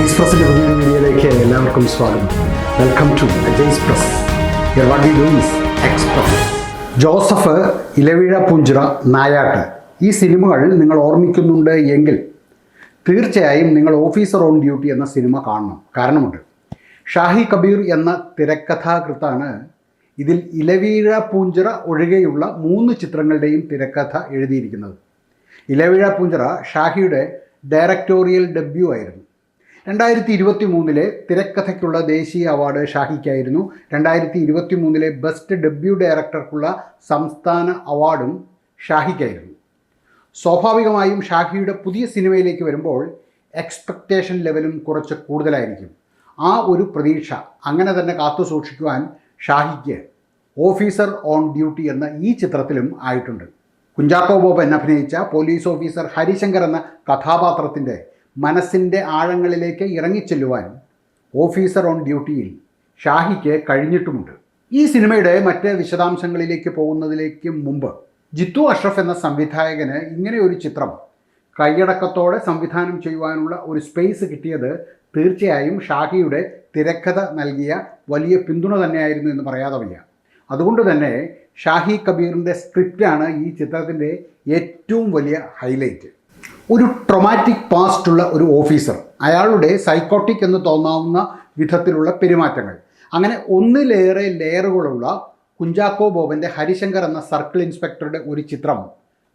അജയ്സ് പ്രസിന്റെ പുതിയ വീഡിയോയിലേക്ക് എല്ലാവർക്കും സ്വാഗതം. Welcome to Ajay's press what we express Joseph Ilaveezha Poonchira Nayattu. ഈ സിനിമകൾ നിങ്ങൾ ഓർമ്മിക്കുന്നുണ്ട് എങ്കിൽ തീർച്ചയായും നിങ്ങൾ ഓഫീസർ ഓൺ ഡ്യൂട്ടി എന്ന സിനിമ കാണണം. കാരണമുണ്ട്. ഷാഹി കബീർ എന്ന തിരക്കഥാകൃത്താണ് ഇതിൽ ഇലവീഴ പൂഞ്ചിറ ഒഴികെയുള്ള മൂന്ന് ചിത്രങ്ങളുടെയും തിരക്കഥ എഴുതിയിരിക്കുന്നത്. ഇലവീഴ പൂഞ്ചിറ ഷാഹിയുടെ ഡയറക്ടോറിയൽ ഡെബ്യൂ ആയിരുന്നു. രണ്ടായിരത്തി ഇരുപത്തി മൂന്നിലെ തിരക്കഥയ്ക്കുള്ള ദേശീയ അവാർഡ് ഷാഹിക്കായിരുന്നു. രണ്ടായിരത്തി ഇരുപത്തി മൂന്നിലെ ബെസ്റ്റ് ഡെബ്യൂ ഡയറക്ടർക്കുള്ള സംസ്ഥാന അവാർഡും ഷാഹിക്കായിരുന്നു. സ്വാഭാവികമായും ഷാഹിയുടെ പുതിയ സിനിമയിലേക്ക് വരുമ്പോൾ എക്സ്പെക്റ്റേഷൻ ലെവലും കുറച്ച് കൂടുതലായിരിക്കും. ആ ഒരു പ്രതീക്ഷ അങ്ങനെ തന്നെ കാത്തു സൂക്ഷിക്കുവാൻ ഷാഹിക്ക് ഓഫീസർ ഓൺ ഡ്യൂട്ടി എന്ന ഈ ചിത്രത്തിലും ആയിട്ടുണ്ട്. കുഞ്ചാക്കോ ബോബൻ അഭിനയിച്ച പോലീസ് ഓഫീസർ ഹരിശങ്കർ എന്ന കഥാപാത്രത്തിന്റെ മനസ്സിന്റെ ആഴങ്ങളിലേക്ക് ഇറങ്ങിച്ചെല്ലുവാൻ ഓഫീസർ ഓൺ ഡ്യൂട്ടിയിൽ ഷാഹിക്ക് കഴിഞ്ഞിട്ടുമുണ്ട്. ഈ സിനിമയുടെ മറ്റ് വിശദാംശങ്ങളിലേക്ക് പോകുന്നതിലേക്ക് മുമ്പ് ജിത്തു അഷ്റഫ് എന്ന സംവിധായകന് ഇങ്ങനെ ഒരു ചിത്രം കൈയടക്കത്തോടെ സംവിധാനം ചെയ്യുവാനുള്ള ഒരു സ്പേസ് കിട്ടിയത് തീർച്ചയായും ഷാഹിയുടെ തിരക്കഥ നൽകിയ വലിയ പിന്തുണ തന്നെയായിരുന്നു എന്ന് പറയാതെ വയ്യ അതുകൊണ്ട് തന്നെ ഷാഹി കബീറിന്റെ സ്ക്രിപ്റ്റാണ് ഈ ചിത്രത്തിന്റെ ഏറ്റവും വലിയ ഹൈലൈറ്റ് ഒരു ട്രൊമാറ്റിക് പാസ്റ്റുള്ള ഒരു ഓഫീസർ അയാളുടെ സൈക്കോട്ടിക് എന്ന് തോന്നാവുന്ന വിധത്തിലുള്ള പെരുമാറ്റങ്ങൾ. അങ്ങനെ ഒന്നിലേറെ ലെയറുകളുള്ള കുഞ്ചാക്കോ ബോബന്റെ ഹരിശങ്കർ എന്ന സർക്കിൾ ഇൻസ്പെക്ടറുടെ ഒരു ചിത്രം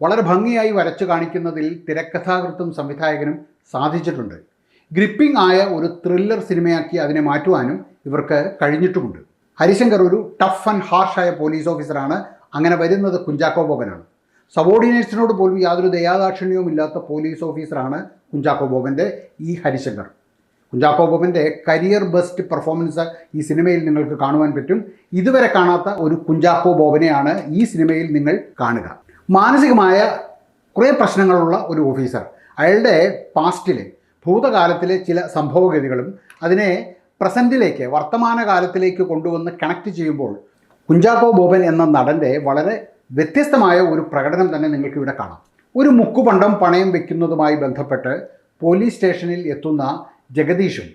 വളരെ ഭംഗിയായി വരച്ചു കാണിക്കുന്നതിൽ തിരക്കഥാകൃത്തും സംവിധായകനും സാധിച്ചിട്ടുണ്ട്. ഗ്രിപ്പിംഗ് ആയ ഒരു ത്രില്ലർ സിനിമയാക്കി അതിനെ മാറ്റുവാനും ഇവർക്ക് കഴിഞ്ഞിട്ടുമുണ്ട്. ഹരിശങ്കർ ഒരു ടഫ് ആൻഡ് ഹാർഷായ പോലീസ് ഓഫീസറാണ് അങ്ങനെ വരുന്നത് കുഞ്ചാക്കോ ബോബനാണ്. സബോർഡിനേറ്റ്സിനോട് പോലും യാതൊരു ദയാദാക്ഷിണ്യവും ഇല്ലാത്ത പോലീസ് ഓഫീസറാണ് കുഞ്ചാക്കോ ബോബന്റെ ഈ ഹരിശങ്കർ. കുഞ്ചാക്കോ ബോബന്റെ കരിയർ ബെസ്റ്റ് പെർഫോമൻസ് ഈ സിനിമയിൽ നിങ്ങൾക്ക് കാണുവാൻ പറ്റും. ഇതുവരെ കാണാത്ത ഒരു കുഞ്ചാക്കോ ബോബനെയാണ് ഈ സിനിമയിൽ നിങ്ങൾ കാണുക. മാനസികമായ കുറേ പ്രശ്നങ്ങളുള്ള ഒരു ഓഫീസർ. അയാളുടെ പാസ്റ്റിലെ ഭൂതകാലത്തിലെ ചില സംഭവഗതികളും അതിനെ പ്രസന്റിലേക്ക് വർത്തമാനകാലത്തിലേക്ക് കൊണ്ടുവന്ന് കണക്ട് ചെയ്യുമ്പോൾ കുഞ്ചാക്കോ ബോബൻ എന്ന നടന്റെ വളരെ വ്യത്യസ്തമായ ഒരു പ്രകടനം തന്നെ നിങ്ങൾക്ക് ഇവിടെ കാണാം. ഒരു മുക്കുപണ്ടം പണയം വെക്കുന്നതുമായി ബന്ധപ്പെട്ട് പോലീസ് സ്റ്റേഷനിൽ എത്തുന്ന ജഗദീഷും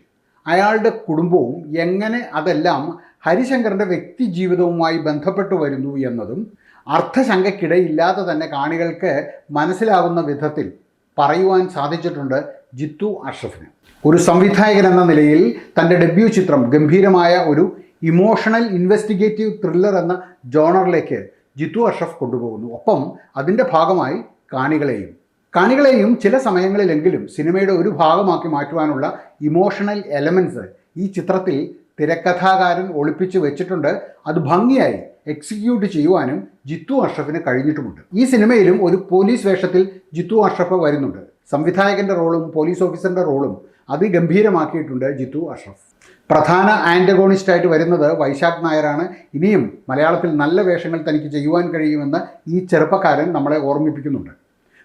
അയാളുടെ കുടുംബവും എങ്ങനെ അതെല്ലാം ഹരിശങ്കറിന്റെ വ്യക്തി ജീവിതവുമായി ബന്ധപ്പെട്ട് വരുന്നു എന്നതും അർത്ഥശങ്കയ്ക്കിടയില്ലാതെ തന്നെ കാണികൾക്ക് മനസ്സിലാവുന്ന വിധത്തിൽ പറയുവാൻ സാധിച്ചിട്ടുണ്ട് ജിത്തു അഷ്റഫിന്. ഒരു സംവിധായകൻ എന്ന നിലയിൽ തന്റെ ഡെബ്യൂ ചിത്രം ഗംഭീരമായ ഒരു ഇമോഷണൽ ഇൻവെസ്റ്റിഗേറ്റീവ് ത്രില്ലർ എന്ന ജോണറിലേക്ക് ജിത്തു അഷ്റഫ് കൊണ്ടുപോകുന്നു. ഒപ്പം അതിന്റെ ഭാഗമായി കാണികളെയും. കാണികളെയും ചില സമയങ്ങളിലെങ്കിലും സിനിമയുടെ ഒരു ഭാഗമാക്കി മാറ്റുവാനുള്ള ഇമോഷണൽ എലമെൻസ് ഈ ചിത്രത്തിൽ തിരക്കഥാകാരൻ ഒളിപ്പിച്ച് വെച്ചിട്ടുണ്ട്. അത് ഭംഗിയായി എക്സിക്യൂട്ട് ചെയ്യുവാനും ജിത്തു അഷ്റഫിന് കഴിഞ്ഞിട്ടുമുണ്ട്. ഈ സിനിമയിലും ഒരു പോലീസ് വേഷത്തിൽ ജിത്തു അഷ്റഫ് വരുന്നുണ്ട്. സംവിധായകന്റെ റോളും പോലീസ് ഓഫീസറിന്റെ റോളും അതിഗംഭീരമാക്കിയിട്ടുണ്ട് ജിത്തു അഷ്റഫ്. പ്രധാന ആന്റഗോണിസ്റ്റായിട്ട് വരുന്നത് വൈശാഖ് നായരാണ്. ഇനിയും മലയാളത്തിൽ നല്ല വേഷങ്ങൾ തനിക്ക് ചെയ്യുവാൻ കഴിയുമെന്ന് ഈ ചെറുപ്പക്കാരൻ നമ്മളെ ഓർമ്മിപ്പിക്കുന്നുണ്ട്.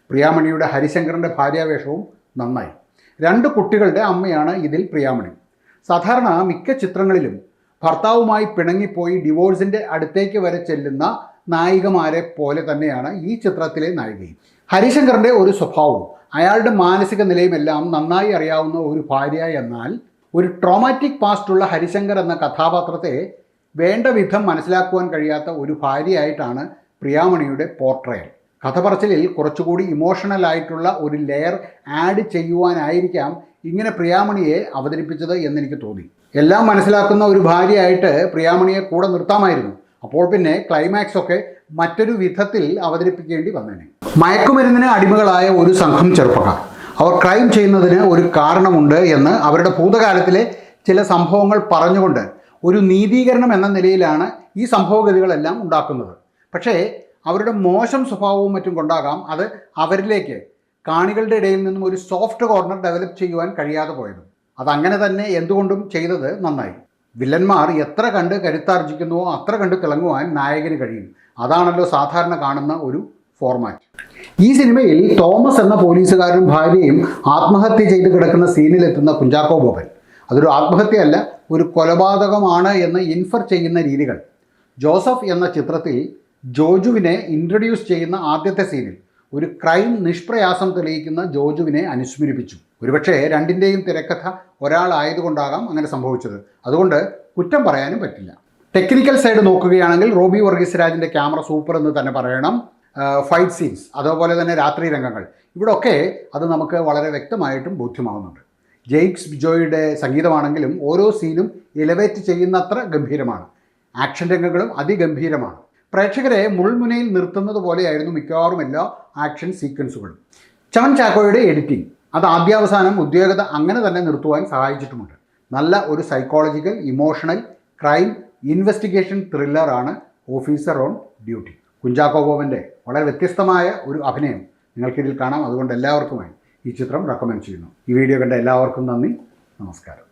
പ്രിയാമണിയുടെ ഹരിശങ്കറിന്റെ ഭാര്യാവേഷവും നന്നായി. രണ്ട് കുട്ടികളുടെ അമ്മയാണ് ഇതിൽ പ്രിയാമണി. സാധാരണ മിക്ക ചിത്രങ്ങളിലും ഭർത്താവുമായി പിണങ്ങിപ്പോയി ഡിവോഴ്സിന്റെ അടുത്തേക്ക് വരെ ചെല്ലുന്ന നായികമാരെ പോലെ തന്നെയാണ് ഈ ചിത്രത്തിലെ നായികയും. ഹരിശങ്കറിന്റെ ഒരു സ്വഭാവവും അയാളുടെ മാനസിക നിലയുമെല്ലാം നന്നായി അറിയാവുന്ന ഒരു ഭാര്യ എന്നാൽ ഒരു ട്രോമാറ്റിക് പാസ്റ്റുള്ള ഹരിശങ്കർ എന്ന കഥാപാത്രത്തെ വേണ്ട വിധം മനസ്സിലാക്കുവാൻ കഴിയാത്ത ഒരു ഭാര്യയായിട്ടാണ് പ്രിയാമണിയുടെ പോർട്രയൽ കഥ പറച്ചിലിൽ കുറച്ചുകൂടി ഇമോഷണൽ ആയിട്ടുള്ള ഒരു ലെയർ ആഡ് ചെയ്യുവാനായിരിക്കാം ഇങ്ങനെ പ്രിയാമണിയെ അവതരിപ്പിച്ചത് എന്നെനിക്ക് തോന്നി. എല്ലാം മനസ്സിലാക്കുന്ന ഒരു ഭാര്യയായിട്ട് പ്രിയാമണിയെ കൂടെ നിർത്താമായിരുന്നു. അപ്പോൾ പിന്നെ ക്ലൈമാക്സ് ഒക്കെ മറ്റൊരു വിധത്തിൽ അവതരിപ്പിക്കേണ്ടി വന്നേനെ. മയക്കുമരുന്നിന് അടിമകളായ ഒരു സംഘം ചെറുപ്പക്കാർ. അവർ ക്രൈം ചെയ്യുന്നതിന് ഒരു കാരണമുണ്ട് എന്ന് അവരുടെ ഭൂതകാലത്തിലെ ചില സംഭവങ്ങൾ പറഞ്ഞുകൊണ്ട് ഒരു നീതീകരണം എന്ന നിലയിലാണ് ഈ സംഭവഗതികളെല്ലാം ഉണ്ടാക്കുന്നത്. പക്ഷേ അവരുടെ മോശം സ്വഭാവവും മറ്റും കൊണ്ടാകാം അത് അവരിലേക്ക് കാണികളുടെ ഇടയിൽ നിന്നും ഒരു സോഫ്റ്റ് കോർണർ ഡെവലപ്പ് ചെയ്യുവാൻ കഴിയാതെ പോയത്. അതങ്ങനെ തന്നെ എന്തുകൊണ്ടും ചെയ്തത് നന്നായി. വില്ലന്മാർ എത്ര കണ്ട് കരുത്താർജിക്കുന്നുവോ അത്ര കണ്ട് തിളങ്ങുവാൻ നായകന് കഴിയും. അതാണല്ലോ സാധാരണ കാണുന്ന ഒരു ഫോർമാറ്റ് ഈ സിനിമയിൽ തോമസ് എന്ന പോലീസുകാരനും ഭാര്യയും ആത്മഹത്യ ചെയ്ത് കിടക്കുന്ന സീനിലെത്തുന്ന കുഞ്ചാക്കോ ബോബൻ. അതൊരു ആത്മഹത്യയല്ല ഒരു കൊലപാതകമാണ് എന്ന് ഇൻഫർ ചെയ്യുന്ന രീതികൾ. ജോസഫ് എന്ന ചിത്രത്തിൽ ജോജുവിനെ ഇൻട്രൊഡ്യൂസ് ചെയ്യുന്ന ആദ്യത്തെ സീനിൽ ഒരു ക്രൈം നിഷ്പ്രയാസം തെളിയിക്കുന്ന ജോജുവിനെ അനുസ്മരിപ്പിച്ചു. ഒരുപക്ഷേ രണ്ടിന്റെയും തിരക്കഥ ഒരാളായതുകൊണ്ടാകാം അങ്ങനെ സംഭവിച്ചത്. അതുകൊണ്ട് കുറ്റം പറയാനും പറ്റില്ല. ടെക്നിക്കൽ സൈഡ് നോക്കുകയാണെങ്കിൽ റോബി വർഗീസ് രാജിന്റെ ക്യാമറ സൂപ്പർ എന്ന് തന്നെ പറയണം. ഫൈറ്റ് സീൻസ് അതേപോലെ തന്നെ രാത്രി രംഗങ്ങൾ. ഇവിടെയൊക്കെ അത് നമുക്ക് വളരെ വ്യക്തമായിട്ടും ബോധ്യമാവുന്നുണ്ട്. ജെയ്ക്സ് ബിജോയുടെ സംഗീതമാണെങ്കിലും ഓരോ സീനും എലവേറ്റ് ചെയ്യുന്നത്ര ഗംഭീരമാണ്. ആക്ഷൻ രംഗങ്ങളും അതിഗംഭീരമാണ്. പ്രേക്ഷകരെ മുൾമുനയിൽ നിർത്തുന്നത് പോലെയായിരുന്നു മിക്കവാറും എല്ലാ ആക്ഷൻ സീക്വൻസുകളും ചവൻ ചാക്കോയുടെ എഡിറ്റിംഗ് അത് ആദ്യാവസാനം ഉദ്യോഗത അങ്ങനെ തന്നെ നിർത്തുവാൻ സഹായിച്ചിട്ടുമുണ്ട്. നല്ല ഒരു സൈക്കോളജിക്കൽ ഇമോഷണൽ ക്രൈം ഇൻവെസ്റ്റിഗേഷൻ ത്രില്ലറാണ് ഓഫീസർ ഓൺ ഡ്യൂട്ടി. കുഞ്ചാക്കോ ബോബന്റെ വളരെ വ്യത്യസ്തമായ ഒരു അഭിനയം നിങ്ങൾക്കിതിൽ കാണാം. അതുകൊണ്ട് എല്ലാവർക്കുമായി ഈ ചിത്രം റെക്കമെൻഡ് ചെയ്യുന്നു. ഈ വീഡിയോ കണ്ട എല്ലാവർക്കും നന്ദി. നമസ്കാരം.